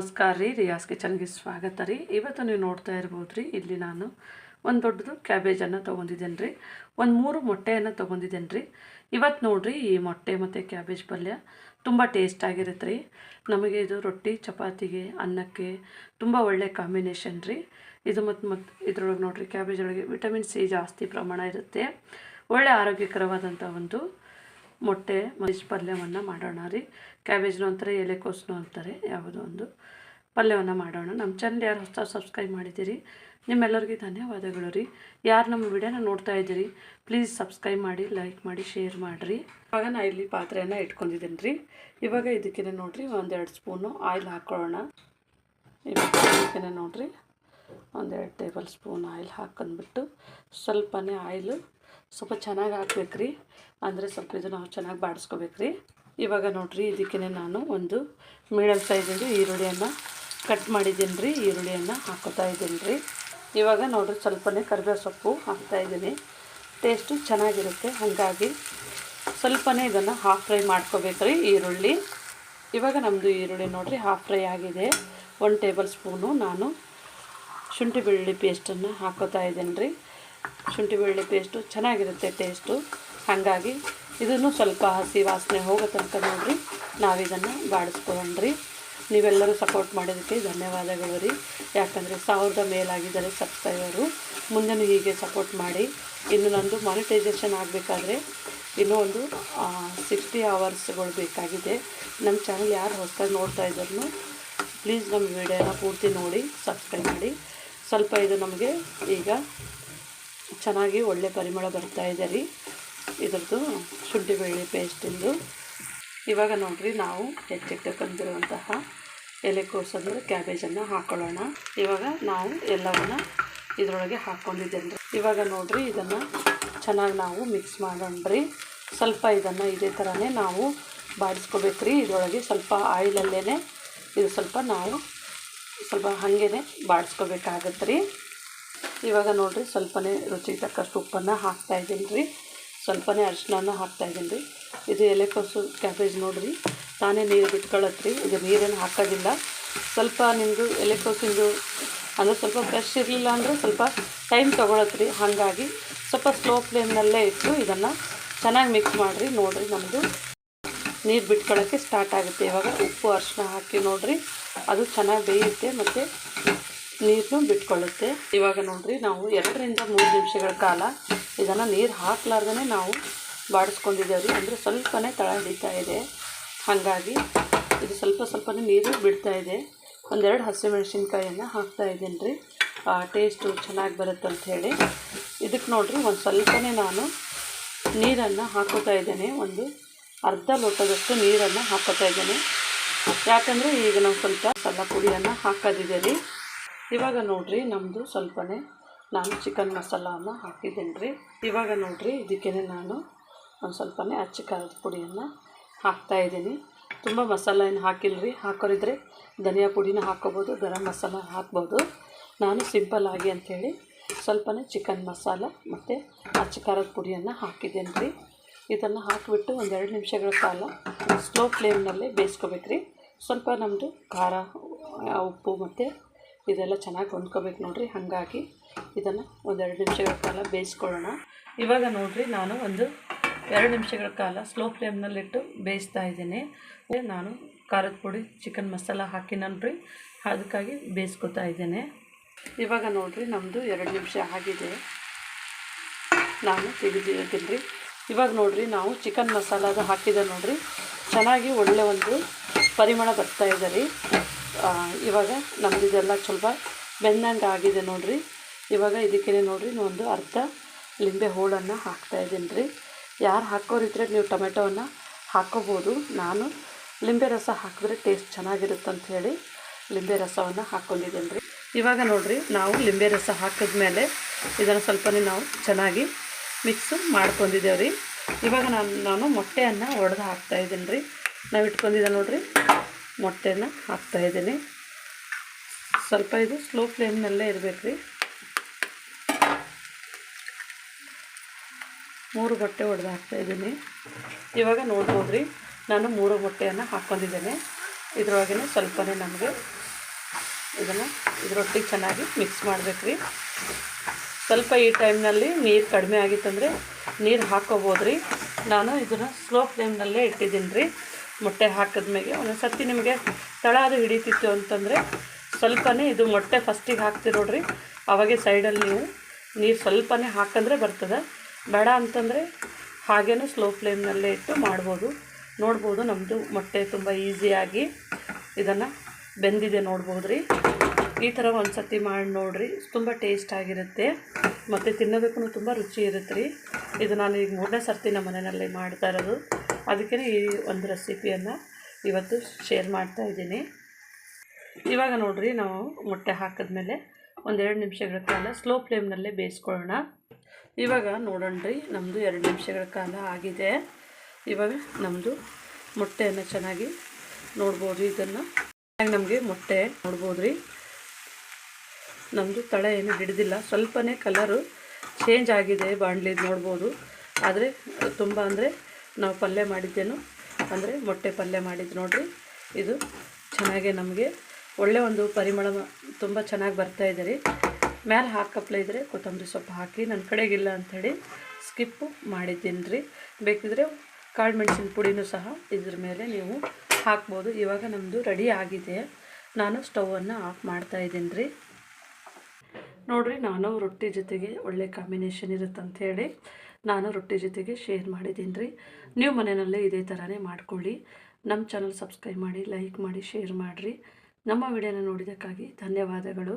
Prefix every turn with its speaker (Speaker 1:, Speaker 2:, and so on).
Speaker 1: ನಮಸ್ಕಾರ ರೀ ರಿಯಾಸ್ ಕಿಚನ್ಗೆ ಸ್ವಾಗತ ರೀ. ಇವತ್ತು ನೀವು ನೋಡ್ತಾ ಇರ್ಬೋದು ರೀ, ಇಲ್ಲಿ ನಾನು ಒಂದು ದೊಡ್ಡದು ಕ್ಯಾಬೇಜನ್ನು ತೊಗೊಂಡಿದ್ದೇನೆ ರೀ. ಒಂದು ಮೂರು ಮೊಟ್ಟೆಯನ್ನು ತೊಗೊಂಡಿದ್ದೇನೆ ರೀ. ಇವತ್ತು ನೋಡಿರಿ, ಈ ಮೊಟ್ಟೆ ಮತ್ತು ಕ್ಯಾಬೇಜ್ ಪಲ್ಯ ತುಂಬ ಟೇಸ್ಟ್ ಆಗಿರುತ್ತೆ ರೀ. ನಮಗೆ ಇದು ರೊಟ್ಟಿ, ಚಪಾತಿಗೆ, ಅನ್ನಕ್ಕೆ ತುಂಬ ಒಳ್ಳೆ ಕಾಂಬಿನೇಷನ್ ರೀ. ಇದು ಮತ್ತು ಮತ್ತು ಇದ್ರೊಳಗೆ ನೋಡಿರಿ ಕ್ಯಾಬೇಜ್ ಒಳಗೆ ವಿಟಮಿನ್ ಸಿ ಜಾಸ್ತಿ ಪ್ರಮಾಣ ಇರುತ್ತೆ. ಒಳ್ಳೆ ಆರೋಗ್ಯಕರವಾದಂಥ ಒಂದು ಮೊಟ್ಟೆ ಮೈಸ್ ಪಲ್ಯವನ್ನು ಮಾಡೋಣ ರೀ. ಕ್ಯಾಬೇಜ್ನು ಅಂತಾರೆ ಎಲೆಕೋಸು ಅಂತಾರೆ, ಯಾವುದೋ ಒಂದು ಪಲ್ಯವನ್ನು ಮಾಡೋಣ. ನಮ್ಮ ಚಾನಲ್ ಯಾರು ಹೊಸ ಸಬ್ಸ್ಕ್ರೈಬ್ ಮಾಡಿದ್ದೀರಿ, ನಿಮ್ಮೆಲ್ಲರಿಗೂ ಧನ್ಯವಾದಗಳು ರೀ. ಯಾರು ನಮ್ಮ ವಿಡಿಯೋನ ನೋಡ್ತಾ ಇದ್ದೀರಿ, ಪ್ಲೀಸ್ ಸಬ್ಸ್ಕ್ರೈಬ್ ಮಾಡಿ, ಲೈಕ್ ಮಾಡಿ, ಶೇರ್ ಮಾಡಿರಿ. ಇವಾಗ ನಾ ಇಲ್ಲಿ ಪಾತ್ರೆಯನ್ನು ಇಟ್ಕೊಂಡಿದ್ದೀನಿ ರೀ. ಇವಾಗ ಇದಕ್ಕೇನೆ ನೋಡಿರಿ, ಒಂದೆರಡು ಸ್ಪೂನು ಆಯಿಲ್ ಹಾಕ್ಕೊಳ್ಳೋಣ. ಇವಾಗ ಇದಕ್ಕೆ ನೋಡಿರಿ, ಒಂದೆರಡು ಟೇಬಲ್ ಸ್ಪೂನ್ ಆಯಿಲ್ ಹಾಕೊಂಡ್ಬಿಟ್ಟು ಸ್ವಲ್ಪನೇ ಆಯಿಲು ಸ್ವಲ್ಪ ಚೆನ್ನಾಗಿ ಹಾಕ್ಬೇಕ್ರಿ. ಅಂದರೆ ಸ್ವಲ್ಪ ಇದನ್ನು ನಾವು ಚೆನ್ನಾಗಿ ಬಾಡಿಸ್ಕೋಬೇಕ್ರಿ. ಇವಾಗ ನೋಡಿರಿ ಇದಕ್ಕೆ ನಾನು ಒಂದು ಮೀಡಿಯಮ್ ಸೈಜಿಂದು ಈರುಳ್ಳಿಯನ್ನು. ಕಟ್ ಮಾಡಿದ್ದೀನಿ ರೀ ಈರುಳ್ಳಿಯನ್ನು ಹಾಕೋತಾ ಇದ್ದೀನಿ ರೀ ಇವಾಗ ನೋಡಿರಿ, ಸ್ವಲ್ಪನೇ ಕರಿಬೇವು ಸೊಪ್ಪು ಹಾಕ್ತಾಯಿದ್ದೀನಿ ಟೇಸ್ಟು ಚೆನ್ನಾಗಿರುತ್ತೆ, ಹಾಗಾಗಿ ಸ್ವಲ್ಪನೇ ಇದನ್ನು ಹಾಫ್ ಫ್ರೈ ಮಾಡ್ಕೋಬೇಕ್ರಿ ಈರುಳ್ಳಿ. ಇವಾಗ ನಮ್ಮದು ಈರುಳ್ಳಿ ನೋಡಿರಿ ಹಾಫ್ ಫ್ರೈ ಆಗಿದೆ. ಒನ್ ಟೇಬಲ್ ಸ್ಪೂನು ನಾನು ಶುಂಠಿ ಬೆಳ್ಳುಳ್ಳಿ ಪೇಸ್ಟನ್ನು ಹಾಕೋತಾ ಇದ್ದೀನಿ ರೀ ಶುಂಠಿ ಬೆಳ್ಳುಳ್ಳಿ ಪೇಸ್ಟು ಚೆನ್ನಾಗಿರುತ್ತೆ ಟೇಸ್ಟು ಹಾಗಾಗಿ ಇದನ್ನು ಸ್ವಲ್ಪ ಹಸಿ ವಾಸನೆ ಹೋಗೋ ತನಕ ನೋಡಿರಿ ನಾವಿದನ್ನು ಬಾಡಿಸ್ಕೊಂಡ್ರಿ ನೀವೆಲ್ಲರೂ ಸಪೋರ್ಟ್ ಮಾಡೋದಕ್ಕೆ ಧನ್ಯವಾದಗಳು ರೀ. ಯಾಕಂದರೆ ಸಾವಿರದ ಮೇಲಾಗಿದ್ದಾರೆ ಸಬ್ಸ್ಕ್ರೈಬರು ಮುಂದೆನೂ ಹೀಗೆ ಸಪೋರ್ಟ್ ಮಾಡಿ. ಇನ್ನು ನಂದು ಮಾನಿಟೈಸೇಷನ್ ಆಗಬೇಕಾದ್ರೆ ಇನ್ನೂ ಒಂದು ಸಿಕ್ಸ್ಟಿ ಅವರ್ಸ್ಗಳು ಬೇಕಾಗಿದೆ. ನಮ್ಮ ಚಾನಲ್ ಯಾರು ಹೊಸದಾಗಿ ನೋಡ್ತಾ ಇದ್ರು ಪ್ಲೀಸ್ ನಮ್ಮ ವಿಡಿಯೋನ ಪೂರ್ತಿ ನೋಡಿ ಸಬ್ಸ್ಕ್ರೈಬ್ ಮಾಡಿ. ಸ್ವಲ್ಪ ಇದು ನಮಗೆ ಈಗ ಚೆನ್ನಾಗಿ ಒಳ್ಳೆ ಪರಿಮಳ ಬರ್ತಾ ಇದೆ ರೀ. ಇದ್ರದ್ದು ಶುಂಠಿ ಬೆಳ್ಳಿ ಪೇಸ್ಟಿಂದು ಇವಾಗ ನೋಡಿರಿ ನಾವು ಹೆಚ್ಚಿಟ್ಟಕೊಂಡಿರುವಂತಹ ಎಲೆಕೋಸು ಅಂದರೆ ಕ್ಯಾಬೇಜನ್ನು ಹಾಕ್ಕೊಳ್ಳೋಣ ಇವಾಗ ನಾವು ಎಲ್ಲವನ್ನು ಇದರೊಳಗೆ ಹಾಕ್ಕೊಂಡಿದ್ದೇನೆ ಇವಾಗ ನೋಡಿರಿ ಇದನ್ನು ಚೆನ್ನಾಗಿ ನಾವು ಮಿಕ್ಸ್ ಮಾಡೋಣ್ರಿ ಸ್ವಲ್ಪ ಇದನ್ನು ಇದೇ ಥರನೇ ನಾವು ಬಾಡಿಸ್ಕೋಬೇಕು ರೀ. ಇದರೊಳಗೆ ಸ್ವಲ್ಪ ಆಯಿಲಲ್ಲೇ ಇದು ಸ್ವಲ್ಪ ನಾವು ಸ್ವಲ್ಪ ಹಾಗೇ ಬಾಡಿಸ್ಕೋಬೇಕಾಗತ್ತೆ ರೀ. ಇವಾಗ ನೋಡಿರಿ ಸ್ವಲ್ಪನೇ ರುಚಿಗೆ ತಕ್ಕಷ್ಟು ಉಪ್ಪನ್ನು ಹಾಕ್ತಾಯಿದ್ದೀನಿ ರೀ. ಸ್ವಲ್ಪನೇ ಅರಿಶಿನ ಹಾಕ್ತಾಯಿದ್ದೀನಿ ರೀ. ಇದು ಎಲೆಕೋಸು ಕ್ಯಾಬೇಜ್ ನೋಡಿರಿ. ತಾನೇ ನೀರು ಬಿಟ್ಕೊಳ್ಳತ್ತೆ ರೀ. ಇದು ನೀರೇನು ಹಾಕೋದಿಲ್ಲ. ಸ್ವಲ್ಪ ನಿಮ್ಮದು ಎಲೆಕೋಸಿಂದು ಅಂದರೆ ಸ್ವಲ್ಪ ಫ್ರೆಶ್ ಇರಲಿಲ್ಲ ಅಂದರೆ ಸ್ವಲ್ಪ ಟೈಮ್ ತೊಗೊಳತ್ರಿ ಹಾಗಾಗಿ ಸ್ವಲ್ಪ ಸ್ಲೋ ಫ್ಲೇಮ್ನಲ್ಲೇ ಇಟ್ಟು ಇದನ್ನು ಚೆನ್ನಾಗಿ ಮಿಕ್ಸ್ ಮಾಡಿರಿ. ನೋಡಿರಿ ನಮ್ಮದು ನೀರು ಬಿಟ್ಕೊಳ್ಳೋಕ್ಕೆ ಸ್ಟಾರ್ಟ್ ಆಗುತ್ತೆ. ಇವಾಗ ಉಪ್ಪು ಅರಿಶಿನ ಹಾಕಿ ನೋಡಿರಿ. ಅದು ಚೆನ್ನಾಗಿ ಬೇಯುತ್ತೆ. ಮತ್ತು ನೀರನ್ನು ಬಿಟ್ಕೊಳ್ಳುತ್ತೆ. ಇವಾಗ ನೋಡಿರಿ, ನಾವು ಎರಡರಿಂದ ಮೂರು ನಿಮಿಷಗಳ ಕಾಲ ಇದನ್ನು ನೀರು ಹಾಕ್ಲಾರ್ದೇ ನಾವು ಬಾಡಿಸ್ಕೊಂಡಿದ್ದೇವೆ ರೀ ಅಂದರೆ ಸ್ವಲ್ಪನೇ ತಳ ಹಿಡಿತಾ ಇದೆ. ಹಾಗಾಗಿ ಇದು ಸ್ವಲ್ಪ ಸ್ವಲ್ಪನೇ ನೀರು ಬಿಡ್ತಾ ಇದೆ. ಒಂದೆರಡು ಹಸಿಮೆಣಸಿನ್ಕಾಯಿಯನ್ನು ಹಾಕ್ತಾ ಇದ್ದೀನಿ ರೀ ಟೇಸ್ಟು ಚೆನ್ನಾಗಿ ಬರುತ್ತೆ ಅಂತ ಹೇಳಿ. ಇದಕ್ಕೆ ನೋಡಿರಿ, ಒಂದು ಸ್ವಲ್ಪನೇ ನಾನು ನೀರನ್ನು ಹಾಕೋತಾ ಇದ್ದೇನೆ. ಒಂದು ಅರ್ಧ ಲೋಟದಷ್ಟು ನೀರನ್ನು ಹಾಕೋತಾ ಇದ್ದೇನೆ. ಯಾಕಂದರೆ ಈಗ ನಾವು ಸ್ವಲ್ಪ ಸಣ್ಣ ಪುಡಿಯನ್ನು ಹಾಕೋದಿದೆ ರೀ ಇವಾಗ ನೋಡಿರಿ ನಮ್ಮದು ಸ್ವಲ್ಪನೇ. ನಾನು ಚಿಕನ್ ಮಸಾಲವನ್ನು ಹಾಕಿದ್ದೀನಿ ರೀ. ಇವಾಗ ನೋಡಿರಿ ಇದಕ್ಕೆ ನಾನು ಒಂದು ಸ್ವಲ್ಪನೇ ಅಚ್ಚ ಖಾರದ ಪುಡಿಯನ್ನು ಹಾಕ್ತಾಯಿದ್ದೀನಿ ತುಂಬ ಮಸಾಲ ಏನು ಹಾಕಿಲ್ಲ ರೀ ಹಾಕೋರಿದ್ರೆ ಧನಿಯಾ ಪುಡಿನ ಹಾಕ್ಕೋಬೋದು ಗರಂ ಮಸಾಲ ಹಾಕ್ಬೋದು. ನಾನು ಸಿಂಪಲ್ಲಾಗಿ ಅಂಥೇಳಿ ಸ್ವಲ್ಪನೇ ಚಿಕನ್ ಮಸಾಲ ಮತ್ತು ಅಚ್ಚ ಖಾರದ ಪುಡಿಯನ್ನು ಹಾಕಿದ್ದೇನೆ ರೀ. ಇದನ್ನು ಹಾಕಿಬಿಟ್ಟು ಒಂದೆರಡು ನಿಮಿಷಗಳ ಕಾಲ ಸ್ಲೋ ಫ್ಲೇಮ್ನಲ್ಲೇ ಬೇಯಿಸ್ಕೋಬೇಕು ರೀ ಸ್ವಲ್ಪ ನಮ್ಮದು ಖಾರ ಉಪ್ಪು ಮತ್ತು ಇದೆಲ್ಲ ಚೆನ್ನಾಗಿ ಹೊಂದ್ಕೋಬೇಕು ನೋಡಿರಿ. ಹಾಗಾಗಿ ಇದನ್ನು ಒಂದೆರಡು ನಿಮಿಷಗಳ ಕಾಲ ಬೇಯಿಸ್ಕೊಳ್ಳೋಣ. ಇವಾಗ ನೋಡಿರಿ, ನಾನು ಒಂದು ಎರಡು ನಿಮಿಷಗಳ ಕಾಲ ಸ್ಲೋ ಫ್ಲೇಮ್ನಲ್ಲಿಟ್ಟು ಬೇಯಿಸ್ತಾ ಇದ್ದೀನಿ. ನಾನು ಖಾರದ ಪುಡಿ ಚಿಕನ್ ಮಸಾಲ ಹಾಕಿ ರೀ ಅದಕ್ಕಾಗಿ ಬೇಯಿಸ್ಕೊತಾ ಇದ್ದೇನೆ. ಇವಾಗ ನೋಡಿರಿ ನಮ್ಮದು ಎರಡು ನಿಮಿಷ ಆಗಿದೆ. ನಾನು ತೆಗೆದಿದ್ದೀನಿ ರೀ ಇವಾಗ ನೋಡಿರಿ, ನಾವು ಚಿಕನ್ ಮಸಾಲಾದ ಹಾಕಿದೆ ನೋಡಿರಿ. ಚೆನ್ನಾಗಿ ಒಳ್ಳೆ ಒಂದು ಪರಿಮಳ ಬರ್ತಾ ಇದೆ ರೀ. ಇವಾಗ ನಮ್ದು ಇದೆಲ್ಲ ಸ್ವಲ್ಪ ಬೆಂದಂಗೆ ಆಗಿದೆ ನೋಡಿರಿ. ಇವಾಗ ಇದಕ್ಕೆ ನೋಡಿರಿ ಒಂದು ಅರ್ಧ ಲಿಂಬೆ ಹೋಳನ್ನು ಹಾಕ್ತಾಯಿದ್ದೀನಿ ರೀ. ಯಾರು ಹಾಕೋರಿದ್ರೆ ನೀವು ಟೊಮೆಟೊವನ್ನು ಹಾಕೋಬೋದು. ನಾನು ಲಿಂಬೆ ರಸ ಹಾಕಿದ್ರೆ ಟೇಸ್ಟ್ ಚೆನ್ನಾಗಿರುತ್ತೆ ಹೇಳಿ ಲಿಂಬೆ ರಸವನ್ನು ಹಾಕ್ಕೊಂಡಿದ್ದೀನಿ ರೀ. ಇವಾಗ ನೋಡಿರಿ, ನಾವು ಲಿಂಬೆ ರಸ ಹಾಕಿದ್ಮೇಲೆ ಇದನ್ನು ಸ್ವಲ್ಪನೇ ನಾವು ಚೆನ್ನಾಗಿ ಮಿಕ್ಸ್ ಮಾಡ್ಕೊಂಡಿದ್ದೇವೆ ರೀ. ಇವಾಗ ನಾನು ನಾನು ಮೊಟ್ಟೆಯನ್ನು ಒಡೆದು ಹಾಕ್ತಾಯಿದ್ದೀನಿ ರೀ. ನಾವು ಇಟ್ಕೊಂಡಿದ್ದೆ ನೋಡಿರಿ. ಮೊಟ್ಟೆನ ಹಾಕ್ತಾಯಿದ್ದೀನಿ ಸ್ವಲ್ಪ ಇದು ಸ್ಲೋ ಫ್ಲೇಮ್ನಲ್ಲೇ ಇರಬೇಕು ರೀ. ಮೂರು ಮೊಟ್ಟೆ ಒಡೆದು ಹಾಕ್ತಾಯಿದ್ದೀನಿ ಇವಾಗ ನೋಡ್ಬೋದು ರೀ, ನಾನು ಮೂರು ಮೊಟ್ಟೆಯನ್ನು ಹಾಕ್ಕೊಂಡಿದ್ದೇನೆ ಇದರೊಳಗೇ ಸ್ವಲ್ಪನೇ ನಮಗೆ ಇದನ್ನು ಇದರೊಟ್ಟಿಗೆ ಚೆನ್ನಾಗಿ ಮಿಕ್ಸ್ ಮಾಡಬೇಕು ರೀ. ಸ್ವಲ್ಪ ಈ ಟೈಮ್ನಲ್ಲಿ ನೀರು ಕಡಿಮೆ ಆಗಿತ್ತಂದರೆ ನೀರು ಹಾಕ್ಕೋಬೋದು ರೀ. ನಾನು ಇದನ್ನು ಸ್ಲೋ ಫ್ಲೇಮ್ನಲ್ಲೇ ಇಟ್ಟಿದ್ದೀನಿ ರೀ. ಮೊಟ್ಟೆ ಹಾಕಿದ್ಮೇಲೆ ಒಂದೊಂದು ಸರ್ತಿ ನಿಮಗೆ ತಳ ಅದು ಹಿಡಿತಿತ್ತು ಅಂತಂದರೆ ಸ್ವಲ್ಪನೇ ಇದು ಮೊಟ್ಟೆ ಫಸ್ಟಿಗೆ ಹಾಕ್ತೀರಿ ನೋಡ್ರಿ. ಅವಾಗೆ ಸೈಡಲ್ಲಿ ನೀವು ನೀರು ಸ್ವಲ್ಪನೇ ಹಾಕಂದ್ರೆ ಬರ್ತದೆ. ಬೇಡ ಅಂತಂದರೆ ಹಾಗೇನೂ ಸ್ಲೋ ಫ್ಲೇಮ್ನಲ್ಲೇ ಇಟ್ಟು ಮಾಡ್ಬೋದು. ನೋಡ್ಬೋದು ನಮ್ಮದು ಮೊಟ್ಟೆ ತುಂಬ ಈಸಿಯಾಗಿ ಇದನ್ನು ಬೆಂದಿದೆ ನೋಡ್ಬೋದು ರೀ ಈ ಥರ ಒಂದು ಸತಿ ಮಾಡಿ ನೋಡಿರಿ. ತುಂಬ ಟೇಸ್ಟ್ ಆಗಿರುತ್ತೆ. ಮತ್ತು ತಿನ್ನೋದಕ್ಕೂ ತುಂಬ ರುಚಿ ಇರುತ್ತೆ ರೀ ಇದು ನಾನು ಈಗ ಮೂರನೇ ಸರ್ತಿ ನಮ್ಮ ಮನೆಯಲ್ಲಿ ಮಾಡ್ತಾ ಇರೋದು. ಅದಕ್ಕೆ ಈ ಒಂದು ರೆಸಿಪಿಯನ್ನು ಇವತ್ತು ಶೇರ್ ಮಾಡ್ತಾ ಇದ್ದೀನಿ. ಇವಾಗ ನೋಡಿರಿ ನಾವು ಮೊಟ್ಟೆ ಹಾಕಿದ್ಮೇಲೆ ಒಂದೆರಡು ನಿಮಿಷಗಳ ಕಾಲ ಸ್ಲೋ ಫ್ಲೇಮ್ನಲ್ಲೇ ಬೇಯಿಸ್ಕೊಳ್ಳೋಣ. ಇವಾಗ ನೋಡೋಣ ರೀ ನಮ್ಮದು ಎರಡು ನಿಮಿಷಗಳ ಕಾಲ ಆಗಿದೆ. ಇವಾಗ ನಮ್ಮದು ಮೊಟ್ಟೆಯನ್ನು ಚೆನ್ನಾಗಿ ನೋಡ್ಬೋದು ಇದನ್ನು. ನಮಗೆ ಮೊಟ್ಟೆ ನೋಡ್ಬೋದು ರೀ ನಮ್ಮದು ತಳೆ ಏನು ಹಿಡಿದಿಲ್ಲ. ಸ್ವಲ್ಪನೇ ಕಲರು ಚೇಂಜ್ ಆಗಿದೆ ಬಾಣಲಿದು ನೋಡ್ಬೋದು. ಆದರೆ ತುಂಬ ಅಂದರೆ ನಾವು ಪಲ್ಯ ಮಾಡಿದ್ದೇನು ಅಂದರೆ ಮೊಟ್ಟೆ ಪಲ್ಯ ಮಾಡಿದ್ದು ನೋಡಿರಿ. ಇದು ಚೆನ್ನಾಗೆ ನಮಗೆ ಒಳ್ಳೆ ಒಂದು ಪರಿಮಳ ತುಂಬ ಚೆನ್ನಾಗಿ ಬರ್ತಾ ಇದೆ ರೀ. ಮೇಲೆ ಹಾಕಪ್ಲೆ ಇದ್ದರೆ ಕೊತ್ತಂಬರಿ ಸೊಪ್ಪು ಹಾಕಿ ನನ್ನ ಕಡೆಗಿಲ್ಲ ಅಂಥೇಳಿ ಸ್ಕಿಪ್ಪು ಮಾಡಿದ್ದೀನಿ ರೀ. ಬೇಕಿದ್ರೆ ಕಾಳು ಮೆಣಸಿನ ಪುಡಿನೂ ಸಹ ಇದ್ರ ಮೇಲೆ ನೀವು ಹಾಕ್ಬೋದು. ಇವಾಗ ನಮ್ಮದು ರೆಡಿ ಆಗಿದೆ. ನಾನು ಸ್ಟವನ್ನು ಆಫ್ ಮಾಡ್ತಾ ಇದ್ದೀನಿ ರೀ. ನೋಡಿರಿ, ನಾನು ರೊಟ್ಟಿ ಜೊತೆಗೆ ಒಳ್ಳೆ ಕಾಂಬಿನೇಷನ್ ಇರುತ್ತೆ ಹೇಳಿ ನಾನು ರೊಟ್ಟಿ ಜೊತೆಗೆ ಶೇರ್ ಮಾಡಿದ್ದೀನಿ ರೀ ನೀವು ಮನೆಯಲ್ಲೇ ಇದೇ ಥರನೇ ಮಾಡ್ಕೊಳ್ಳಿ. ನಮ್ಮ ಚಾನಲ್ ಸಬ್ಸ್ಕ್ರೈಬ್ ಮಾಡಿ ಲೈಕ್ ಮಾಡಿ ಶೇರ್ ಮಾಡಿರಿ. ನಮ್ಮ ವಿಡಿಯೋನ ನೋಡಿದ್ದಕ್ಕಾಗಿ ಧನ್ಯವಾದಗಳು.